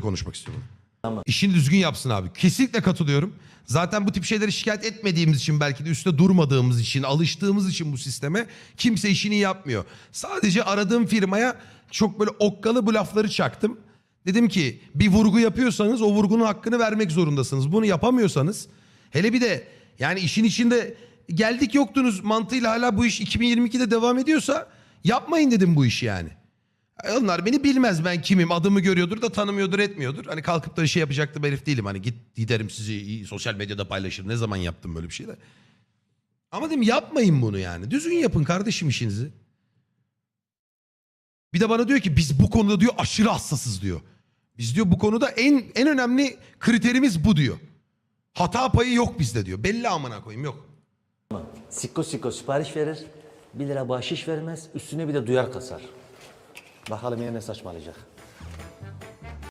konuşmak istiyorum. Tamam. İşini düzgün yapsın abi. Kesinlikle katılıyorum. Zaten bu tip şeyleri şikayet etmediğimiz için belki de üstte durmadığımız için, alıştığımız için bu sisteme kimse işini yapmıyor. Sadece aradığım firmaya çok böyle okkalı bu lafları çaktım. Dedim ki bir vurgu yapıyorsanız o vurgunun hakkını vermek zorundasınız. Bunu yapamıyorsanız hele bir de yani işin içinde geldik yoktunuz mantığıyla hala bu iş 2022'de devam ediyorsa yapmayın dedim bu işi yani. Onlar beni bilmez ben kimim adımı görüyordur da tanımıyordur etmiyordur. Hani kalkıp da şey yapacaktım herif değilim. Hani git giderim sizi sosyal medyada paylaşırım. Ne zaman yaptım böyle bir şey de. Ama dedim yapmayın bunu yani. Düzgün yapın kardeşim işinizi. Bir de bana diyor ki biz bu konuda diyor aşırı hassasız diyor. Biz diyor bu konuda en en önemli kriterimiz bu diyor. Hata payı yok bizde diyor. Belli amına koyayım yok. Sikko sikko sipariş verir. 1 lira bahşiş vermez. Üstüne bir de duyar kasar. Bakalım yine ne saçmalayacak.